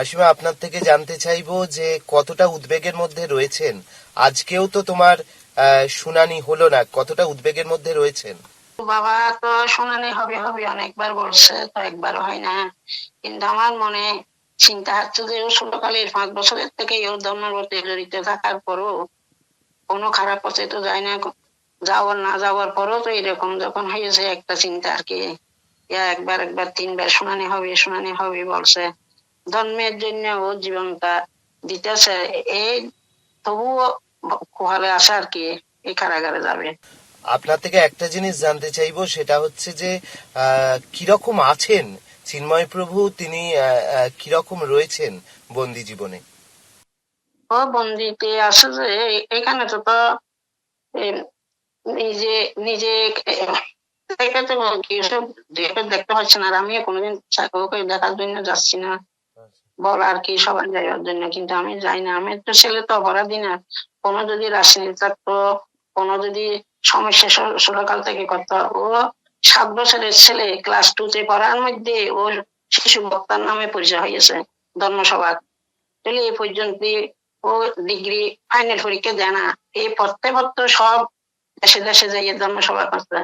মাসিমা, আপনার থেকে জানতে চাইব যে কতটা উদ্বেগের মধ্যে রয়েছেন। আজকেও তো তোমার শুনানি হলো না। কতটা উদ্বেগের মধ্যে রয়েছেন? বাবা, তো শুনানি হবে হবে অনেকবার বলছে, তো একবার হয় না। কিন্তু আমার মনে চিন্তা হচ্ছে যে ও ছোটকালের পাঁচ বছরের থেকে ওর ধর্মের প্রতি জড়িত থাকার পরও কোনো খারাপ পথে তো যায় না। যাওয়ার না যাওয়ার পরও তো এরকম যখন হয়েছে একটা চিন্তা আর কি। একবার একবার তিনবার শুনানি হবে শুনানি হবে বলছে। ধর্মের জন্য ও জীবনটা দিতেছে এই তবুও কোহালে আসা আর কি এই কারাগারে যাবে। আপনার থেকে একটা জিনিস জানতে চাইব সেটা হচ্ছে যে কীরকম আছেন? চিন্ময় প্রভু তিনি কীরকম রয়েছেন বন্দি জীবনে? ও বন্দিতে আছে যে এখানে তো তো নিজে নিজে দেখতে পাচ্ছি না আর আমিও কোনোদিন চা- ওকে দেখার জন্য যাচ্ছি না। বল আর কি সবাই যাওয়ার জন্য কিন্তু আমি যাই না। আমি তো ছেলে তো, অপরাধী না। কোনো যদি রাজনীতি থাকতো কোনো যদি সমস্যা ছোটকাল থেকে করতো। ও সাত বছরের ছেলে ক্লাস টু তে পড়ার মধ্যে ও শিশু বক্তার নামে পরিচয় হয়েছে ধর্মসভা তাহলে এই পর্যন্ত ও ডিগ্রি ফাইনাল পরীক্ষা দেয় না। এই পড়তে পড়তে সব দেশে দেশে যাইয়ে ধর্মসভা করতে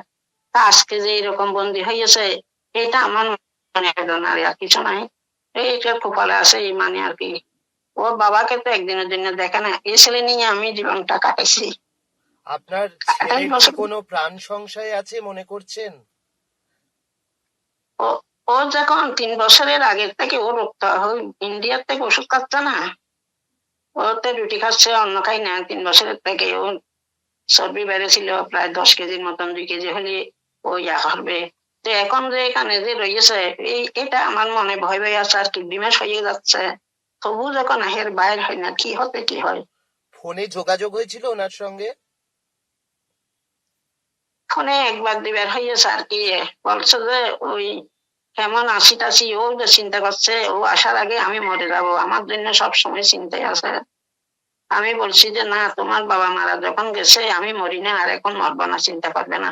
তা আজকে যে এরকম বন্দী হয়েছে এটা আমার মনে বেদনা আর কিছু নাই। এইটা কপালে আছে এই মানে আর কি। ওর বাবাকে তো একদিনের জন্য দেখে না। এই ছেলে নিয়ে আমি জীবনটা কাটাইছি। আপনার কোনো প্রাণ সংশয় আছে মনে করছেন? ও ও যখন তিন বছরের আগের থেকে ও রোগত ইন্ডিয়ার থেকে ওষুধ খাচ্ছে না। ও তো রুটি খাচ্ছে অন্য খাই না। তিন বছরের থেকে ও চর্বি বেড়েছিল প্রায় দশ কেজির মতন দুই কেজি হলে ও ইয়া করবে। তো এখন যে এখানে যে রয়েছে এই এটা আমার মনে ভয় ভয় আছে আর কি বিমেষ হয়ে যাচ্ছে। তবু যখন আহের বাইর হয় না কি হতে কি হয়? ফোনে যোগাযোগ হয়েছিল ওনার সঙ্গে? ফোনে একবার দুবার হয়েছে আর কি। বলছে যে ওই কেমন আসি টাসি ও যে চিন্তা করছে ও আসার আগে আমি মরে যাব আমার জন্য সব সময় চিন্তায় আছে। আমি বলছি যে না তোমার বাবা মারা যখন গেছে আমি মরি না আর এখন মরবো না চিন্তা করবে না।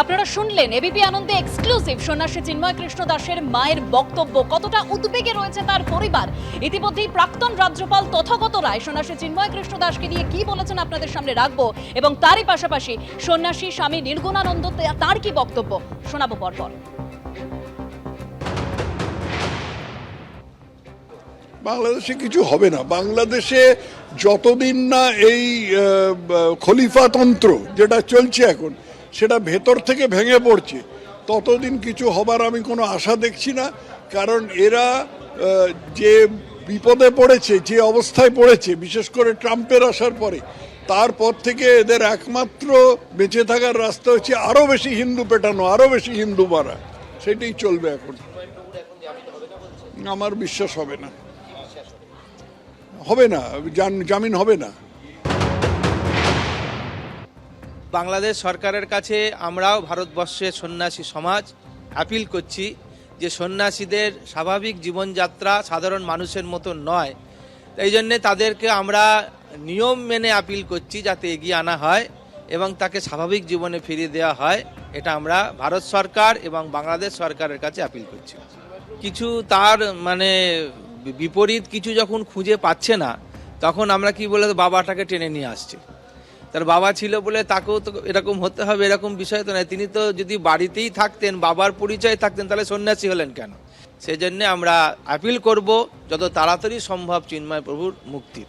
আপনারা শুনলেন এবিপি আনন্দে এক্সক্লুসিভ সন্ন্যাসী চিন্ময় কৃষ্ণ দাসের মায়ের বক্তব্য। কতটা উদ্বেগে রয়েছে তার পরিবার? ইতিমধ্যেই প্রাক্তন রাজ্যপাল তথাগত রায় সন্ন্যাসী চিন্ময় কৃষ্ণ দাসকে নিয়ে কি বলেছেন আপনাদের সামনে রাখব এবং তারই পাশাপাশি সন্ন্যাসী স্বামী নির্গুণানন্দ তার কি বক্তব্য? শোনাবো পরপর। বাংলাদেশে কিছু হবে না। বাংলাদেশে যতদিন না এই খলিফাতন্ত্র যেটা চলছে এখন, সেটা ভেতর থেকে ভেঙে পড়ছে, ততদিন কিছু হবার আমি কোনো আশা দেখছি না। কারণ এরা যে বিপদে পড়েছে, যে অবস্থায় পড়েছে, বিশেষ করে ট্রাম্পের আসার পরে, তারপর থেকে এদের একমাত্র বেঁচে থাকার রাস্তা হচ্ছে আরও বেশি হিন্দু পেটানো আরও বেশি হিন্দু মারা। সেটাই চলবে এখন। আমার বিশ্বাস হবে না। হবে না জামিন হবে না। বাংলাদেশ সরকারের কাছে আমরাও ভারতবর্ষের সন্ন্যাসী সমাজ আপিল করছি যে সন্ন্যাসীদের স্বাভাবিক জীবনযাত্রা সাধারণ মানুষের মতো নয়। এই জন্যে তাদেরকে আমরা নিয়ম মেনে আপিল করছি যাতে এগিয়ে আনা হয় এবং তাকে স্বাভাবিক জীবনে ফিরিয়ে দেওয়া হয়, এটা আমরা ভারত সরকার এবং বাংলাদেশ সরকারের কাছে আপিল করছি। কিছু তার মানে বিপরীত কিছু যখন খুঁজে পাচ্ছে না, তখন আমরা কি বলে বাবাটাকে টেনে নিয়ে আসছি। তার বাবা ছিল বলে তাকেও তো এরকম হতে হবে, এরকম বিষয় তো নয়। তিনি তো যদি বাড়িতেই থাকতেন, বাবার পরিচয় থাকতেন, তাহলে সন্ন্যাসী হলেন কেন? সেই জন্যে আমরা আপিল করব, যত তাড়াতাড়ি সম্ভব চিন্ময় প্রভুর মুক্তির।